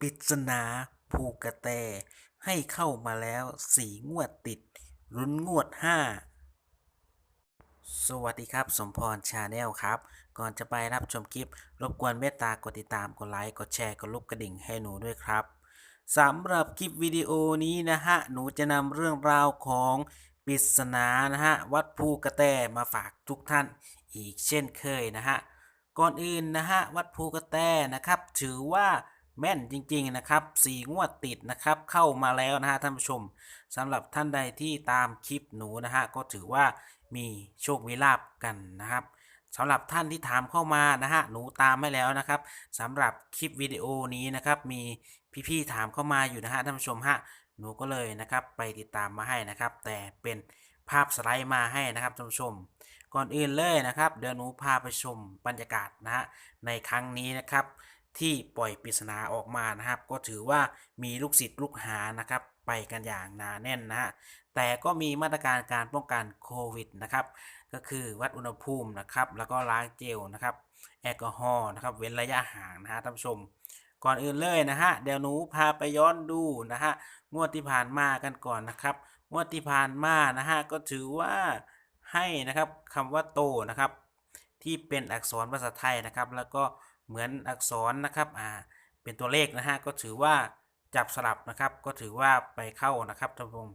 ปริศนาภูกระแต ให้เข้ามาแล้วสี่งวดติดรุนงวดห้าสวัสดีครับ สมพรชาแนลครับ ก่อนจะไปรับชมคลิป รบกวนเมตตากดติดตามกดไลค์กดแชร์กดรูปกระดิ่งให้หนูด้วยครับสำหรับคลิปวิดีโอนี้นะฮะ หนูจะนำเรื่องราวของปริศนานะฮะ วัดภูกระแตมาฝากทุกท่านอีกเช่นเคยนะฮะ ก่อนอื่นนะฮะ วัดภูกระแตนะครับ ถือว่า แม่นจริงๆนะครับสี่งวดติดนะครับเข้ามาแล้วนะฮะท่านผู้ชมสำหรับท่านใดที่ตามคลิปหนูนะฮะก็ถือว่ามีโชคมีลาบกันนะครับสำหรับท่านที่ถามเข้ามานะฮะหนูตามให้แล้วนะครับสำหรับคลิปวิดีโอนี้นะครับมีพี่ๆถามเข้ามาอยู่นะฮะท่านผู้ชมฮะหนูก็เลยนะครับไปติดตามมาให้นะครับ แต่เป็นภาพสไลด์มาให้นะครับท่านผู้ชม ก่อนอื่นเลยนะครับ เดี๋ยวหนูพาไปชมบรรยากาศนะฮะในครั้งนี้นะครับ ที่ปล่อยปริศนาออกมานะครับ ก็ถือว่ามีลูกศิษย์ลูกหานะครับ ไปกันอย่างหนาแน่นนะฮะแต่ก็มีมาตรการการป้องกันโควิดนะครับ ก็คือวัดอุณหภูมินะครับ แล้วก็ล้างเจลนะครับแอลกอฮอล์นะครับ เว้นระยะห่างนะฮะท่านผู้ชมก่อนอื่นเลยนะฮะเดี๋ยวหนูพาไปย้อนดูนะฮะงวดที่ผ่านมากันก่อนนะครับงวดที่ผ่านมานะฮะก็ถือว่าให้นะครับคำว่าโตนะครับ ที่เป็นอักษรภาษาไทยนะครับ แล้วก็ เหมือนอักษรนะครับอ่าเป็นตัวเลขนะฮะก็ถือว่าจับสลับนะครับ ก็ถือว่าไปเข้านะครับท่านผู้ชม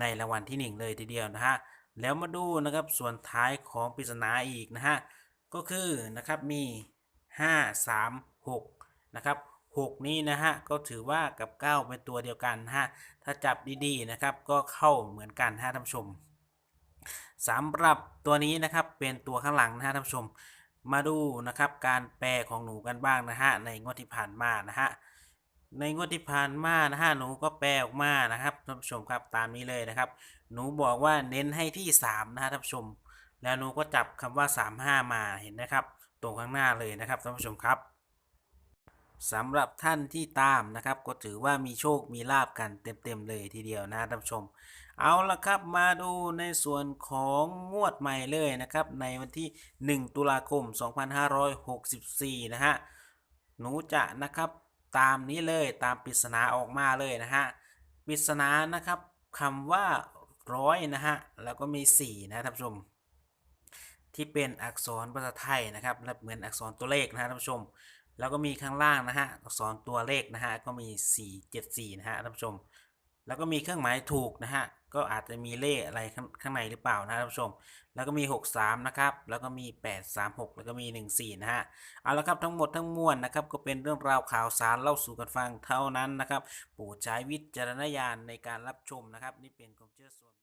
ในรางวัลที่หนึ่งเลยทีเดียวนะฮะแล้วมาดูนะครับส่วนท้ายของปริศนาอีกนะฮะก็คือนะครับมี 5 3 6นะครับ6นี้นะฮะก็ถือว่ากับ 9 เป็นตัวเดียวกันนะฮะถ้าจับดีๆนะครับก็เข้าเหมือนกันนะฮะท่านผู้ชมสำหรับตัวนี้นะครับเป็นตัวข้างหลังนะฮะท่านผู้ชม มาดูนะครับการแปลของหนูกันบ้างนะฮะในงวดที่ผ่านมานะฮะในงวดที่ผ่านมานะฮะหนูก็แปลออกมานะครับท่านผู้ชมครับตามนี้เลยนะครับ หนูบอกว่าเน้นให้ที่3นะฮะท่านผู้ชม แล้วหนูก็จับคำว่า 35 มาเห็นนะครับ ตรงข้างหน้าเลยนะครับท่านผู้ชมครับ สำหรับท่านที่ตามนะครับ ก็ถือว่ามีโชคมีลาบกันเต็มๆเลยทีเดียวนะท่านผู้ชม เอาละครับมาดูในส่วนของงวดใหม่เลยนะครับ ในวันที่ 1 ตุลาคม 2564 นะฮะ หนูจะนะครับตามนี้เลยตามปริศนาออกมาเลยนะฮะปริศนานะครับคำว่าร้อยนะฮะแล้วก็มี 4 นะท่านผู้ชมที่เป็นอักษรภาษาไทยนะครับและเหมือนอักษรตัวเลขนะฮะท่านผู้ชม แล้วก็มีข้างล่างนะฮะอักษรตัวเลขนะฮะก็มี 4 7 4 นะฮะท่านผู้ชม แล้วก็มีเครื่องหมายถูกนะฮะก็อาจจะมีเลขอะไรข้างางในหรือเปล่านะท่านผู้ชม แล้วก็มี 63 นะครับ แล้วก็มี 836 แล้วก็มี 14 นะฮะ เอาละครับทั้งหมดทั้งมวลนะครับก็เป็นเรื่องราวข่าวสารเล่าสู่กันฟังเท่านั้นนะครับโปรดใช้วิจารณญาณในการรับชมนะครับ นี่เป็นความเชื่อส่วน